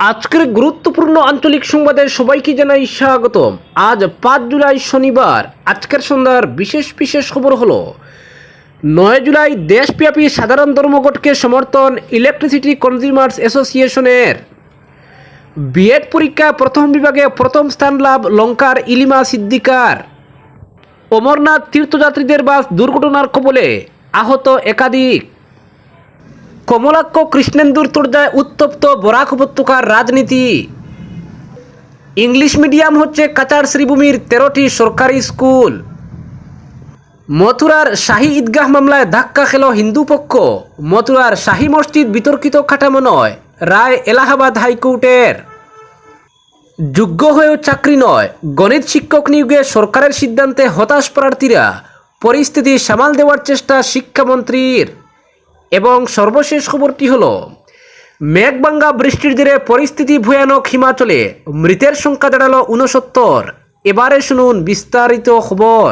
আজকের গুরুত্বপূর্ণ আঞ্চলিক সংবাদে সবাইকে জানাই স্বাগতম। আজ পাঁচ জুলাই শনিবার, আজকের সন্ধ্যার বিশেষ বিশেষ খবর হলো, নয় জুলাই দেশব্যাপী সাধারণ ধর্মঘটকে সমর্থন ইলেকট্রিসিটি কনজিউমার্স অ্যাসোসিয়েশনের। বিএড পরীক্ষা প্রথম বিভাগে প্রথম স্থান লাভ লঙ্কার ইলিমা সিদ্দিকার। অমরনাথ তীর্থযাত্রীদের বাস দুর্ঘটনার কবলে আহত একাধিক। কমলাক্ষ কৃষ্ণেন্দুর তোর্জায় উত্তপ্ত বরাক উপত্যকার রাজনীতি। ইংলিশ মিডিয়াম হচ্ছে কাচার শ্রীভূমির তেরোটি সরকারি স্কুল। মথুরার শাহী ঈদগাহ মামলায় ধাক্কা খেল হিন্দু পক্ষ। মথুরার শাহী মসজিদ বিতর্কিত কাঠামো নয়, রায় এলাহাবাদ হাইকোর্টের। যোগ্য হয়েও চাকরি নয়, গণিত শিক্ষক নিয়োগে সরকারের সিদ্ধান্তে হতাশ প্রার্থীরা। পরিস্থিতি সামাল দেওয়ার চেষ্টা শিক্ষামন্ত্রীর। এবং সর্বশেষ খবরটি হলো, মেঘবাঙ্গা বৃষ্টির জেরে পরিস্থিতি ভয়ানক হিমাচলে। মৃতের সংখ্যা দাঁড়াল উনসত্তর এবারে শুনুন বিস্তারিত খবর।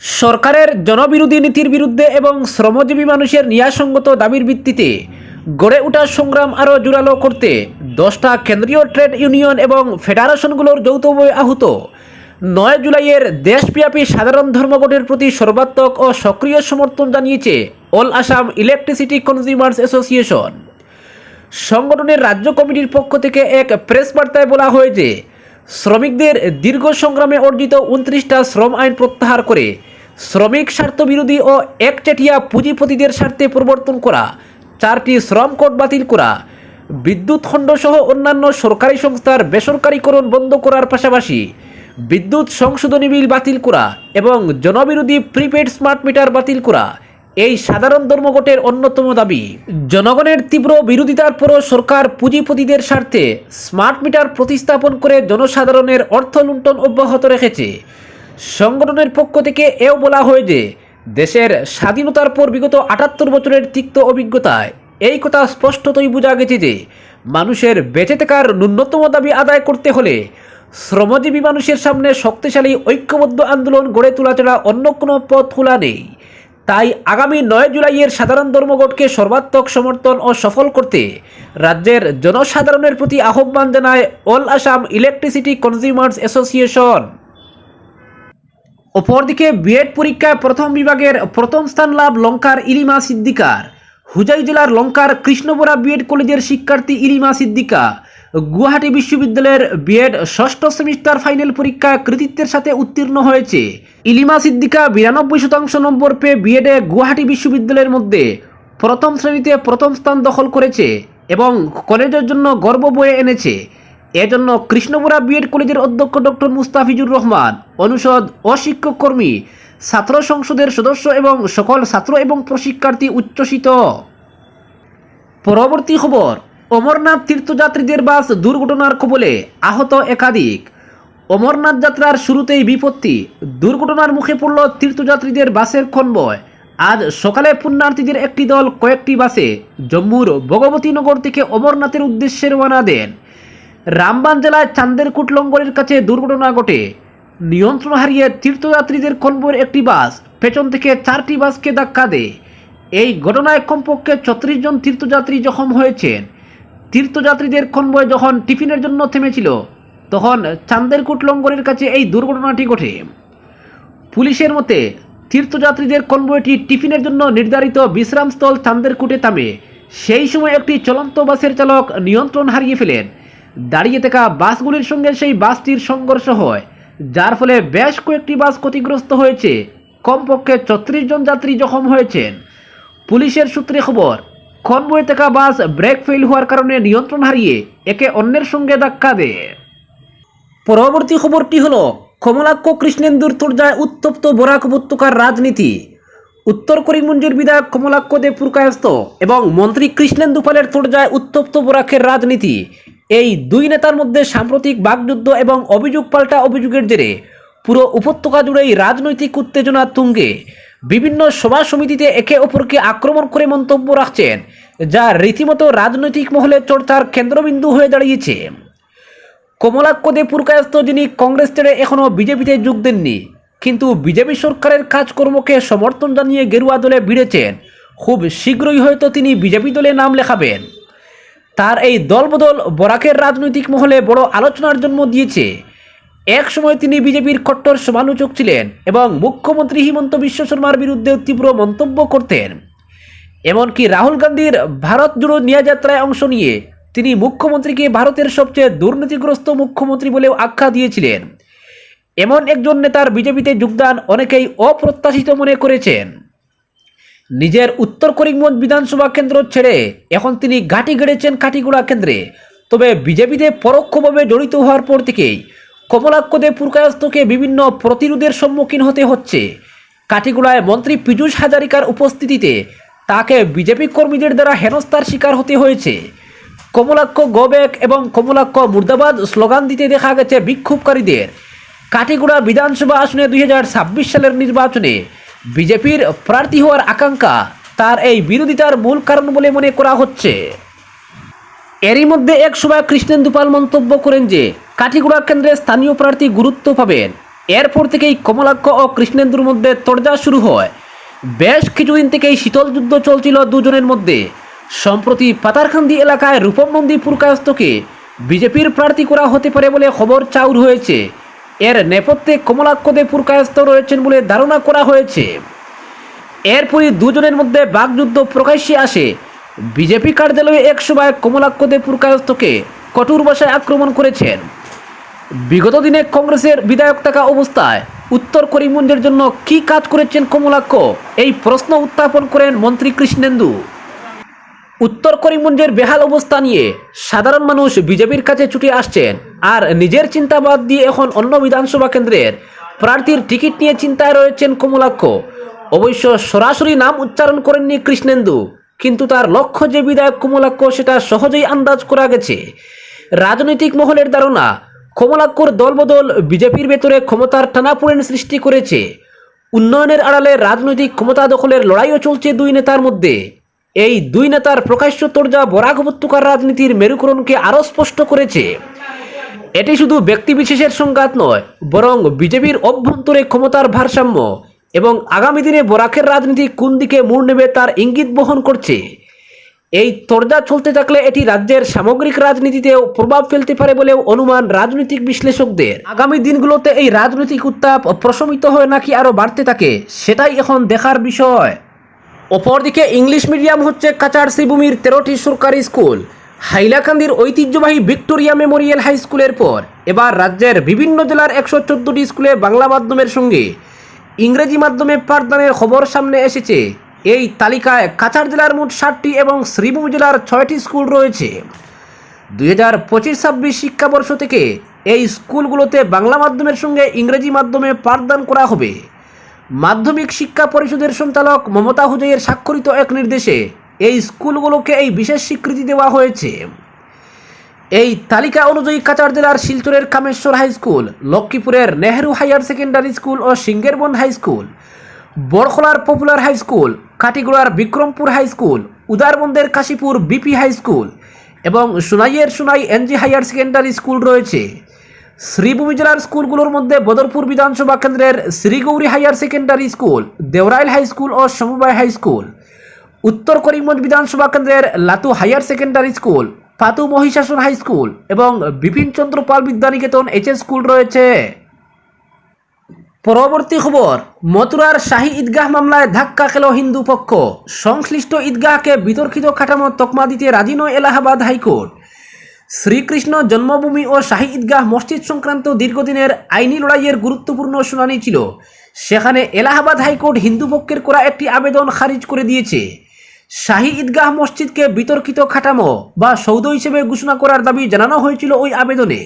সরকারের জনবিরোধী নীতির বিরুদ্ধে এবং শ্রমজীবী মানুষের ন্যায়সঙ্গত দাবির ভিত্তিতে গড়ে ওঠা সংগ্রাম আরও জোরালো করতে দশটা কেন্দ্রীয় ট্রেড ইউনিয়ন এবং ফেডারেশনগুলোর যৌথভাবে আহত। নয় জুলাইয়ের দেশব্যাপী সাধারণ ধর্মঘটের প্রতি সর্বাত্মক ও সক্রিয় সমর্থন জানিয়েছে all Assam electricity consumers association. সংগঠনের রাজ্য কমিটির পক্ষ থেকে এক প্রেস বার্তায় বলা হয়েছে শ্রমিকদের দীর্ঘ সংগ্রামে অর্জিত উনত্রিশটা শ্রম আইন প্রত্যাহার করে শ্রমিক স্বার্থ বিরোধী ও একচেটিয়া পুঁজিপতিদের স্বার্থে প্রবর্তন করা, চারটি শ্রম কোড বাতিল করা, বিদ্যুৎ খণ্ড সহ অন্যান্য সরকারি সংস্থার বেসরকারীকরণ বন্ধ করার পাশাপাশি বিদ্যুৎ সংশোধনী বিল বাতিল করা এবং জনবিরোধী প্রিপেড স্মার্ট মিটার বাতিল করা, এই সাধারণ ধর্মঘটের অন্যতম দাবি। জনগণের তীব্র বিরোধিতার পরও সরকার পুঁজিপতিদের স্বার্থে স্মার্ট মিটার প্রতিস্থাপন করে জনসাধারণের অর্থ লুণ্ঠন অব্যাহত রেখেছে। সংগঠনের পক্ষ থেকে এও বলা হয় যে, দেশের স্বাধীনতার পর বিগত আটাত্তর বছরের তিক্ত অভিজ্ঞতায় এই কথা স্পষ্টতই বোঝা গেছে যে, মানুষের বেঁচে থাকার ন্যূনতম দাবি আদায় করতে হলে শ্রমজীবী মানুষের সামনে শক্তিশালী ঐক্যবদ্ধ আন্দোলন গড়ে তোলা ছাড়া অন্য কোনো পথ খোলা নেই। তাই আগামী নয় জুলাইয়ের সাধারণ ধর্মঘটকে সর্বাত্মক সমর্থন ও সফল করতে রাজ্যের জনসাধারণের প্রতি আহ্বান জানায় all Assam electricity consumers association. অপরদিকে বিএড পরীক্ষায় প্রথম বিভাগের প্রথম স্থান লাভ লঙ্কার ইলিমা সিদ্দিকার। হুজাই জেলার লঙ্কার কৃষ্ণবরা বিএড কলেজের শিক্ষার্থী ইলিমা সিদ্দিকা গুয়াহাটি বিশ্ববিদ্যালয়ের বিএড ষষ্ঠ সেমিস্টার ফাইনাল পরীক্ষা কৃতিত্বের সাথে উত্তীর্ণ হয়েছে। ইলিমা সিদ্দিকা বিরানব্বই শতাংশ নম্বর পেয়ে বিএডে গুয়াহাটি বিশ্ববিদ্যালয়ের মধ্যে প্রথম শ্রেণীতে প্রথম স্থান দখল করেছে এবং কলেজের জন্য গর্ব বয়ে এনেছে। এজন্য কৃষ্ণপুরা বিএড কলেজের অধ্যক্ষ ডক্টর মুস্তাফিজুর রহমান, অনুষদ অশিক্ষক কর্মী, ছাত্র সংসদের সদস্য এবং সকল ছাত্র এবং প্রশিক্ষার্থী উচ্ছ্বসিত। পরবর্তী খবর অমরনাথ তীর্থযাত্রীদের বাস দুর্ঘটনার কবলে আহত একাধিক। অমরনাথ যাত্রার শুরুতেই বিপত্তি, দুর্ঘটনার মুখে পড়ল তীর্থযাত্রীদের বাসের খনবয়। আজ সকালে পুণ্যার্থীদের একটি দল কয়েকটি বাসে জম্মুর ভগবতীনগর থেকে অমরনাথের উদ্দেশ্যে রওনা দেন। রামবান জেলায় চান্দেরকুট লঙ্গরের কাছে দুর্ঘটনা ঘটে। নিয়ন্ত্রণ হারিয়ে তীর্থযাত্রীদের কনভয়ের একটি বাস পেছন থেকে চারটি বাসকে ধাক্কা দেয়। এই ঘটনায় কমপক্ষে ছত্রিশ জন তীর্থযাত্রী জখম হয়েছেন। তীর্থযাত্রীদের কনভয় যখন টিফিনের জন্য থেমেছিল, তখন চান্দেরকুট লঙ্গরের কাছে এই দুর্ঘটনাটি ঘটে। পুলিশের মতে, তীর্থযাত্রীদের কনভয়টি টিফিনের জন্য নির্ধারিত বিশ্রামস্থল চান্দেরকুটে থামে। সেই সময় একটি চলন্ত বাসের চালক নিয়ন্ত্রণ হারিয়ে ফেলেন। দাঁড়িয়ে থাকা বাসগুলির সঙ্গে সেই বাসটির সংঘর্ষ হয়, যার ফলে বেশ কয়েকটি বাস ক্ষতিগ্রস্ত হয়েছে। কমপক্ষে ছত্রিশ জন যাত্রী জখম হয়েছেন। পুলিশের সূত্রে খবর কনবয়ে থাকা বাস ব্রেক ফেল হওয়ার কারণে নিয়ন্ত্রণ হারিয়ে একে অন্যের সঙ্গে ধাক্কা দেয়। পরবর্তী খবরটি হল, কমলাক্ষ কৃষ্ণেন্দুর তোর্জায় উত্তপ্ত বরাক উপত্যকার রাজনীতি। উত্তর করিমগঞ্জের বিধায়ক কমলাক্ষ দেব পুরকায়স্ত এবং মন্ত্রী কৃষ্ণেন্দু পালের তোর্জায় উত্তপ্ত বরাকের রাজনীতি। এই দুই নেতার মধ্যে সাম্প্রতিক বাগযুদ্ধ এবং অভিযোগ পাল্টা অভিযোগের জেরে পুরো উপত্যকা জুড়েই রাজনৈতিক উত্তেজনা তুঙ্গে। বিভিন্ন সভা সমিতিতে একে অপরকে আক্রমণ করে মন্তব্য রাখছেন যা রীতিমতো রাজনৈতিক মহলে চর্চার কেন্দ্রবিন্দু হয়ে দাঁড়িয়েছে। কমলাক্ষ দে পুরকায়স্ত যিনি কংগ্রেস ছেড়ে এখনও বিজেপিতে যোগ দেননি, কিন্তু বিজেপি সরকারের কাজকর্মকে সমর্থন জানিয়ে গেরুয়া দলে ভিড়েছেন। খুব শীঘ্রই হয়তো তিনি বিজেপি দলে নাম লেখাবেন। তার এই দলবদল বরাকের রাজনৈতিক মহলে বড় আলোচনার জন্ম দিয়েছে। এক সময় তিনি বিজেপির কট্টর সমালোচক ছিলেন এবং মুখ্যমন্ত্রী হিমন্ত বিশ্ব শর্মার বিরুদ্ধে তীব্র মন্তব্য করতেন। এমনকি রাহুল গান্ধীর ভারত জুড়ো নিয়া যাত্রায় অংশ নিয়ে তিনি মুখ্যমন্ত্রীকে ভারতের সবচেয়ে দুর্নীতিগ্রস্ত মুখ্যমন্ত্রী বলেও আখ্যা দিয়েছিলেন। এমন একজন নেতার বিজেপিতে যোগদান অনেকেই অপ্রত্যাশিত মনে করেছেন। নিজের উত্তর করিমগঞ্জ বিধানসভা কেন্দ্র ছেড়ে এখন তিনি ঘাঁটি গেড়েছেন কাটিগুড়া কেন্দ্রে। তবে বিজেপিতে পরোক্ষভাবে জড়িত হওয়ার পর থেকেই কমলাক্ষদে পুরকায়স্তকে বিভিন্ন প্রতিরোধের সম্মুখীন হতে হচ্ছে। কাটিগুড়ায় মন্ত্রী পীযূষ হাজারিকার উপস্থিতিতে তাকে বিজেপি কর্মীদের দ্বারা হেনস্থার শিকার হতে হয়েছে। কমলাক্ষ গোবেক এবং কমলাক্ষ মুর্দাবাদ স্লোগান দিতে দেখা গেছে বিক্ষোভকারীদের। কাটিগুড়া বিধানসভা আসনে দুই হাজার ছাব্বিশ সালের নির্বাচনে বিজেপির প্রার্থী হওয়ার আকাঙ্ক্ষা তার এই বিরোধিতার মূল কারণ বলে মনে করা হচ্ছে। এরই মধ্যে এক সভায় কৃষ্ণেন্দু মন্তব্য করেন যে কাঠিগুড়া কেন্দ্রে স্থানীয় প্রার্থী গুরুত্ব পাবেন। এরপর থেকেই কমলাক্ষ ও কৃষ্ণেন্দুর মধ্যে তরজা শুরু হয়। বেশ কিছুদিন থেকেই শীতল যুদ্ধ চলছিল দুজনের মধ্যে। সম্প্রতি পাতারখান্দি এলাকায় রূপম নন্দী পুরকায়স্তকে বিজেপির প্রার্থী করা হতে পারে বলে খবর চাউর হয়েছে। এর নেপথ্যে কমলাক্ষদে পুরকায়স্ত রয়েছেন বলে ধারণা করা হয়েছে। এরপরই দুজনের মধ্যে বাগযুদ্ধ প্রকাশ্যে আসে। বিজেপি কার্যালয়ে এক সভায় কমলাক্ষদে পুরকায়স্তকে কঠোর ভাষায় আক্রমণ করেছেন। বিগত দিনে কংগ্রেসের বিধায়ক থাকা অবস্থায় উত্তর করিমগঞ্জের জন্য কি কাজ করেছেন কমলাক্ষ? এই প্রশ্ন উত্থাপন করেন মন্ত্রী কৃষ্ণেন্দু। উত্তর করিমগঞ্জের বেহাল অবস্থা নিয়ে সাধারণ মানুষ বিজেপির কাছে ছুটে আসছেন আর নিজের চিন্তা বাদ দিয়ে এখন অন্য বিধানসভা কেন্দ্রের প্রার্থীর টিকিট নিয়ে চিন্তায় রয়েছেন কমলাক্ষ। অবশ্য সরাসরি নাম উচ্চারণ করেননি কৃষ্ণেন্দু, কিন্তু তার লক্ষ্য যে বিধায়ক কমলাক্ষ সেটা সহজেই আন্দাজ করা গেছে। রাজনৈতিক মহলের ধারণা কমলাক্ষর দলবদল বিজেপির ভেতরে ক্ষমতার টানাপোড়েন সৃষ্টি করেছে। উন্নয়নের আড়ালে রাজনৈতিক ক্ষমতা দখলের লড়াইও চলছে দুই নেতার মধ্যে। এই দুই নেতার প্রকাশ্য তর্জা বরাক উপত্যকার রাজনীতির মেরুকরণকে আরও স্পষ্ট করেছে। এটি শুধু ব্যক্তিবিশেষের সংঘাত নয়, বরং বিজেপির অভ্যন্তরে ক্ষমতার ভারসাম্য এবং আগামী দিনে বরাকের রাজনীতি কোন দিকে মোড় নেবে তার ইঙ্গিত বহন করছে। এই তরজা চলতে থাকলে এটি রাজ্যের সামগ্রিক রাজনীতিতেও প্রভাব ফেলতে পারে বলেও অনুমান রাজনৈতিক বিশ্লেষকদের। আগামী দিনগুলোতে এই রাজনৈতিক উত্তাপ প্রশমিত হয় নাকি আরও বাড়তে থাকে, সেটাই এখন দেখার বিষয়। অপরদিকে ইংলিশ মিডিয়াম হচ্ছে কাচার শ্রীভূমির তেরোটি সরকারি স্কুল, হাইলাকান্দির ঐতিহ্যবাহী ভিক্টোরিয়া মেমোরিয়াল হাই স্কুলের পর, এবার রাজ্যের বিভিন্ন জেলার একশো চোদ্দোটি স্কুলে বাংলা মাধ্যমের সঙ্গে ইংরেজি মাধ্যমে পাঠদানের খবর সামনে এসেছে। এই তালিকায় কাছাড় জেলার মোট ষাটটি এবং শ্রীভূমি জেলার ছয়টি স্কুল রয়েছে। দুই হাজার পঁচিশ, ছাব্বিশ শিক্ষাবর্ষ থেকে এই স্কুলগুলোতে বাংলা মাধ্যমের সঙ্গে ইংরেজি মাধ্যমে পাঠদান করা হবে। মাধ্যমিক শিক্ষা পরিষদের সঞ্চালক মমতা হুজের স্বাক্ষরিত এক নির্দেশে এই স্কুলগুলোকে এই বিশেষ স্বীকৃতি দেওয়া হয়েছে। এই তালিকা অনুযায়ী কাচার জেলার শিলচরের কামেশ্বর হাই স্কুল, লক্ষ্মীপুরের নেহেরু হায়ার সেকেন্ডারি স্কুল ও সিঙ্গেরবন্দ হাই স্কুল বড়খলার পপুলার হাই স্কুল, কাটিগুড়ার বিক্রমপুর হাই স্কুল, উদারবন্দের কাশীপুর বিপি হাই স্কুল এবং সোনাইয়ের Sonai NG higher secondary school রয়েছে। শ্রীভূমি জেলার স্কুলগুলোর মধ্যে বদরপুর বিধানসভা কেন্দ্রের Srigouri higher secondary school, Deorail high school ও সমবায় হাই স্কুল, উত্তর করিমগঞ্জ বিধানসভা কেন্দ্রের Latu higher secondary school, Patu Mahishasan high school এবং বিপিন চন্দ্র পাল বিদ্যানিকেতন এইচএস স্কুল রয়েছে। পরবর্তী খবর, মথুরার শাহী ঈদগাহ মামলায় ধাক্কা খেল হিন্দু পক্ষ। সংশ্লিষ্ট ঈদগাহকে বিতর্কিত কাঠামো তকমা দিতে রাজি নয় এলাহাবাদ হাইকোর্ট। শ্রীকৃষ্ণ জন্মভূমি ও শাহী ঈদগাহ মসজিদ সংক্রান্ত দীর্ঘদিনের আইনি লড়াইয়ের গুরুত্বপূর্ণ শুনানি ছিল। সেখানে এলাহাবাদ হাইকোর্ট হিন্দু পক্ষের করা একটি আবেদন খারিজ করে দিয়েছে। শাহী ঈদগাহ মসজিদকে বিতর্কিত কাঠামো বা সৌধ হিসেবে ঘোষণা করার দাবি জানানো হয়েছিল ওই আবেদনে।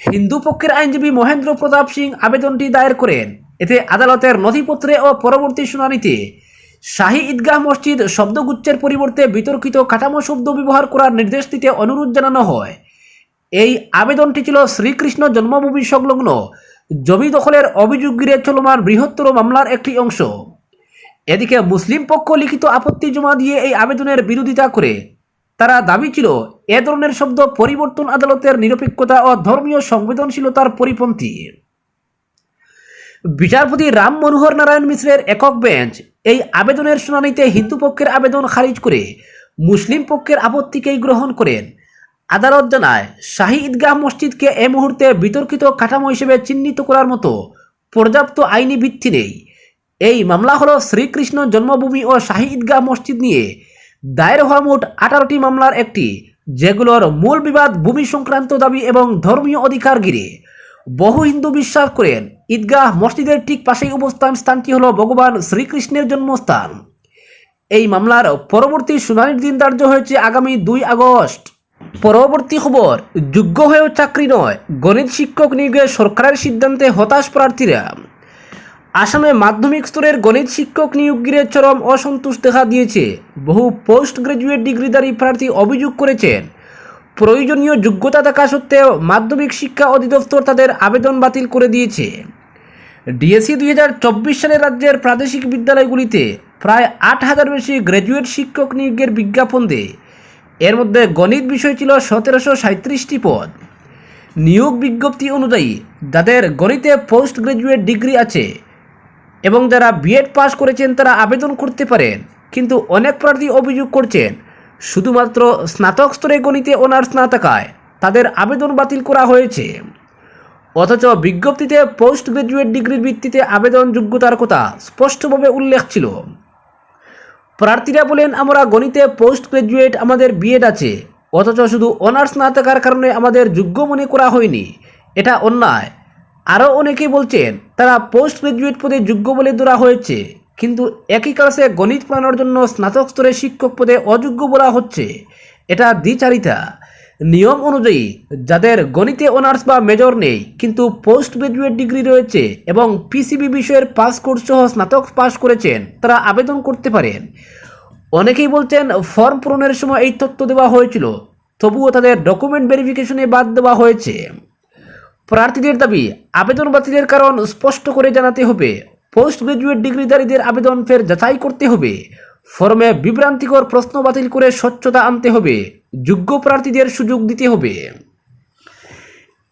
হিন্দু পক্ষের আইনজীবী মহেন্দ্র প্রতাপ সিং আবেদনটি দায়ের করেন। এতে আদালতের নথিপত্রে ও পরবর্তী শুনানিতে শাহী ঈদগাহ মসজিদ শব্দগুচ্ছের পরিবর্তে বিতর্কিত কাঠামো শব্দ ব্যবহার করার নির্দেশ দিতে অনুরোধ জানানো হয়। এই আবেদনটি ছিল শ্রীকৃষ্ণ জন্মভূমি সংলগ্ন জমি দখলের অভিযোগ গিরে চলমান বৃহত্তর মামলার একটি অংশ। এদিকে মুসলিম পক্ষ লিখিত আপত্তি জমা দিয়ে এই আবেদনের বিরোধিতা করে তারা দাবি ছিল, এ ধরনের শব্দ পরিবর্তন আদালতের নিরপেক্ষতা ও ধর্মীয় সংবেদনশীলতার পরিপন্থী। বিচারপতি রাম মনোহর নারায়ণ মিশ্রের একক বেঞ্চ এই আবেদনের শুনানিতে হিন্দু পক্ষের আবেদন খারিজ করে মুসলিম পক্ষের আপত্তিকেই গ্রহণ করেন। আদালত জানায়, শাহী ঈদগাহ মসজিদকে এ মুহূর্তে বিতর্কিত কাঠামো হিসেবে চিহ্নিত করার মতো পর্যাপ্ত আইনি ভিত্তি নেই। এই মামলা হল শ্রীকৃষ্ণ জন্মভূমি ও শাহী ঈদগাহ মসজিদ নিয়ে দায়ের হওয়া মোট আঠারোটি মামলার একটি, যেগুলোর মূল বিবাদ ভূমি সংক্রান্ত দাবি এবং ধর্মীয় অধিকার ঘিরে। বহু হিন্দু বিশ্বাস করেন, ঈদগাহ মসজিদের ঠিক পাশেই অবস্থান স্থানটি হল ভগবান শ্রীকৃষ্ণের জন্মস্থান। এই মামলার পরবর্তী শুনানির দিন ধার্য হয়েছে আগামী দুই আগস্ট। পরবর্তী খবর, যোগ্য হয়েও চাকরি নয়, গণিত শিক্ষক নিয়োগে সরকারের সিদ্ধান্তে হতাশ প্রার্থীরা। আসামে মাধ্যমিক স্তরের গণিত শিক্ষক নিয়োগ ঘিরে চরম অসন্তোষ দেখা দিয়েছে। বহু পোস্ট গ্রাজুয়েট ডিগ্রিধারী প্রার্থী অভিযোগ করেছেন, প্রয়োজনীয় যোগ্যতা থাকা সত্ত্বেও মাধ্যমিক শিক্ষা অধিদপ্তর তাদের আবেদন বাতিল করে দিয়েছে। ডিএসসি দুই হাজার চব্বিশ সালে রাজ্যের প্রাদেশিক বিদ্যালয়গুলিতে প্রায় আট হাজার বেশি গ্র্যাজুয়েট শিক্ষক নিয়োগের বিজ্ঞাপন দেয়। এর মধ্যে গণিত বিষয় ছিল সতেরোশো সাঁত্রিশটি পদ। নিয়োগ বিজ্ঞপ্তি অনুযায়ী যাদের গণিতে পোস্ট গ্রাজুয়েট ডিগ্রি আছে। এবং যারা বিএড পাস করেছেন, তারা আবেদন করতে পারেন। কিন্তু অনেক প্রার্থী অভিযোগ করছেন, শুধুমাত্র স্নাতক স্তরে গণিতে অনার্স না থাকায় তাদের আবেদন বাতিল করা হয়েছে। অথচ বিজ্ঞপ্তিতে পোস্ট গ্রাজুয়েট ডিগ্রির ভিত্তিতে আবেদন যোগ্যতার কথা স্পষ্টভাবে উল্লেখ ছিল। প্রার্থীরা বলেন, আমরা গণিতে পোস্ট গ্রাজুয়েট আমাদের বিএড আছে, অথচ শুধু অনার্স না থাকার কারণে আমাদের যোগ্য মনে করা হয়নি। এটা অন্যায়। আরও অনেকেই বলছেন, তারা পোস্ট গ্রাজুয়েট পদে যোগ্য বলে ধরা হয়েছে, কিন্তু একই ক্লাসে গণিত পড়ানোর জন্য স্নাতক স্তরে শিক্ষক পদে অযোগ্য বলা হচ্ছে। এটা দ্বিচারিতা। নিয়ম অনুযায়ী, যাদের গণিতে অনার্স বা মেজর নেই, কিন্তু পোস্ট গ্রাজুয়েট ডিগ্রি রয়েছে এবং পিসিবি বিষয়ের পাস কোর্স সহ স্নাতক পাস করেছেন, তারা আবেদন করতে পারেন। অনেকেই বলছেন ফর্ম পূরণের সময় এই তথ্য দেওয়া হয়েছিল, তবুও তাদের ডকুমেন্ট ভেরিফিকেশনে বাদ দেওয়া হয়েছে। প্রার্থীদের দাবি, আবেদন বাতিলের কারণ স্পষ্ট করে জানাতে হবে। পোস্ট গ্রাজুয়েট ডিগ্রিধারীদের আবেদন ফের যাচাই করতে হবে। ফর্মে বিভ্রান্তিকর প্রশ্ন বাতিল করে স্বচ্ছতা আনতে হবে। যোগ্য প্রার্থীদের সুযোগ দিতে হবে।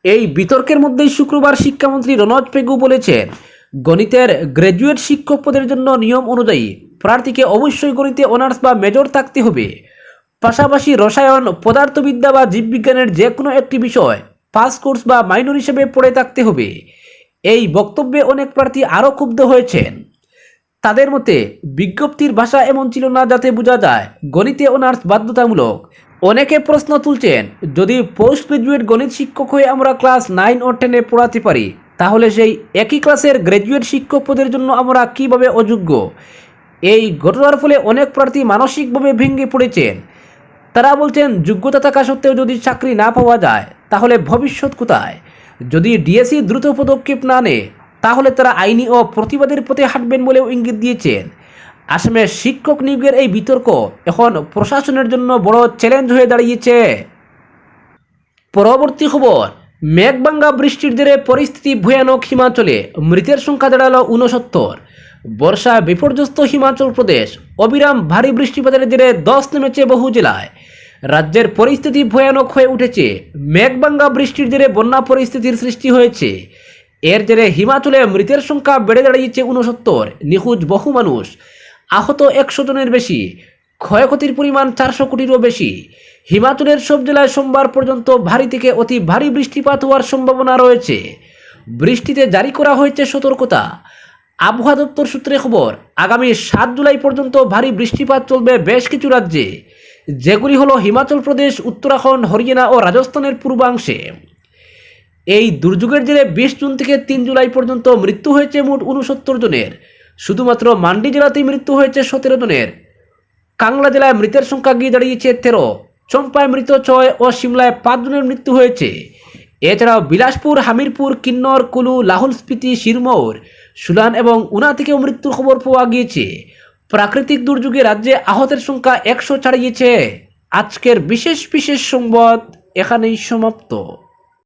এই বিতর্কের মধ্যেই শুক্রবার শিক্ষামন্ত্রী রনজ পেগু বলেছেন, গণিতের গ্র্যাজুয়েট শিক্ষক পদের জন্য নিয়ম অনুযায়ী প্রার্থীকে অবশ্যই গণিতে অনার্স বা মেজর থাকতে হবে। পাশাপাশি রসায়ন, পদার্থবিদ্যা বা জীববিজ্ঞানের যে কোনো একটি বিষয় পাস কোর্স বা মাইনর হিসেবে পড়ে থাকতে হবে। এই বক্তব্যে অনেক প্রার্থী আরও ক্ষুব্ধ হয়েছেন। তাদের মতে, বিজ্ঞপ্তির ভাষা এমন ছিল না যাতে বোঝা যায় গণিতে অনার্স বাধ্যতামূলক। অনেকে প্রশ্ন তুলছেন, যদি পোস্ট গ্রাজুয়েট গণিত শিক্ষক হয়ে আমরা ক্লাস নাইন ও টেনে পড়াতে পারি, তাহলে সেই একই ক্লাসের গ্র্যাজুয়েট শিক্ষক পদের জন্য আমরা কীভাবে অযোগ্য? এই ঘটনার ফলে অনেক প্রার্থী মানসিকভাবে ভেঙে পড়েছেন। তারা বলছেন, যোগ্যতা থাকা সত্ত্বেও যদি চাকরি না পাওয়া যায় তাহলে ভবিষ্যৎ কোথায়? যদি ডিএসসি দ্রুত পদক্ষেপ না নেয়, তাহলে তারা আইনি ও প্রতিবাদের পথে হাঁটবেন বলেও ইঙ্গিত দিয়েছেন। আসামে শিক্ষক নিয়োগের এই বিতর্ক এখন প্রশাসনের জন্য বড় চ্যালেঞ্জ হয়ে দাঁড়িয়েছে। পরবর্তী খবর, মেঘবাঙ্গা বৃষ্টির জেরে পরিস্থিতি ভয়ানক হিমাচলে, মৃতের সংখ্যা দাঁড়াল উনসত্তর বর্ষা বিপর্যস্ত হিমাচল প্রদেশ, অবিরাম ভারী বৃষ্টিপাতের জেরে দশ নেমেছে বহু জেলায়। রাজ্যের পরিস্থিতি ভয়ানক হয়ে উঠেছে। মেঘবাঙ্গা বৃষ্টির জেরে বন্যা পরিস্থিতির সৃষ্টি হয়েছে। এর জেরে হিমাচলে মৃতের সংখ্যা বেড়ে দাঁড়িয়েছে উনসত্তর নিখোঁজ বহু মানুষ। আহত একশো জনের বেশি। ক্ষয়ক্ষতির পরিমাণ চারশো কোটিরও বেশি। হিমাচলের সব জেলায় সোমবার পর্যন্ত ভারী থেকে অতি ভারী বৃষ্টিপাত হওয়ার সম্ভাবনা রয়েছে। বৃষ্টিতে জারি করা হয়েছে সতর্কতা। আবহাওয়া দপ্তর সূত্রে খবর, আগামী সাত জুলাই পর্যন্ত ভারী বৃষ্টিপাত চলবে বেশ কিছু রাজ্যে। যেগুলি হলো হিমাচল প্রদেশ, উত্তরাখণ্ড, হরিয়ানা ও রাজস্থানের পূর্বাংশে। এই দুর্যোগের জেরে বিশ জুন থেকে তিন জুলাই পর্যন্ত মৃত্যু হয়েছে মোট উনসত্তর জনের। শুধুমাত্র মান্ডি জেলাতেই মৃত্যু হয়েছে সতেরো জনের। কাংলা জেলায় মৃতের সংখ্যা গিয়ে দাঁড়িয়েছে তেরো। চম্পায় মৃত ছয় ও সিমলায় পাঁচ জনের মৃত্যু হয়েছে। এছাড়াও বিলাসপুর, হামিরপুর, কিন্নর, কুলু, লাহুল স্পিতি, শিরমৌর, সুলান এবং উনা থেকেও মৃত্যুর খবর পাওয়া গিয়েছে। প্রাকৃতিক দুর্যোগে রাজ্যে আহতের সংখ্যা একশো ছাড়িয়েছে। আজকের বিশেষ বিশেষ সংবাদ এখানেই সমাপ্ত।